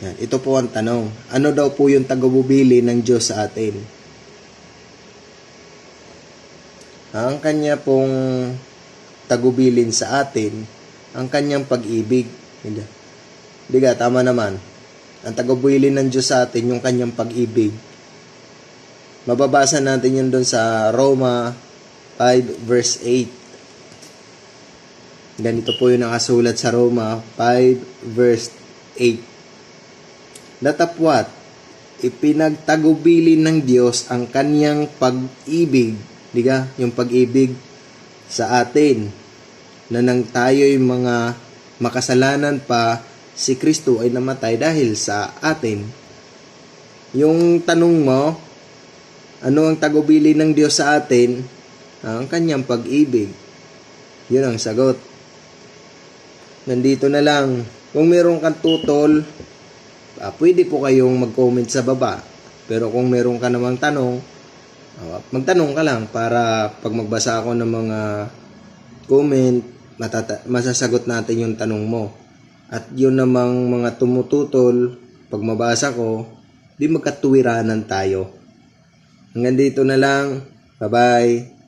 Yan. Ito po ang tanong. Ano daw po yung tagabubili ng Diyos sa atin? Ang kanya pong tagubilin sa atin, ang kanyang pag-ibig. Hindi. Ka, tama naman. Ang tagubilin ng Diyos sa atin, yung kanyang pag-ibig. Mababasa natin yun doon sa Roma 5 verse 8. Ganito po yung nakasulat sa Roma 5 verse 8 datapwat ipinagtagubilin ng Diyos ang kanyang pag-ibig, di ka? Yung pag-ibig sa atin na nang tayo'y mga makasalanan pa, si Kristo ay namatay dahil sa atin. Yung tanong mo, ano ang tagubili ng Diyos sa atin? Ang kanyang pag-ibig. Yun ang sagot. Nandito na lang. Kung meron kang tutol, ah, pwede po kayong mag-comment sa baba. Pero kung meron ka namang tanong, ah, magtanong ka lang para pag magbasa ako ng mga comment, matata- masasagot natin yung tanong mo. At yun namang mga tumututol, pag mabasa ko, di magkatuwiranan tayo. Hanggang dito na lang. Bye-bye.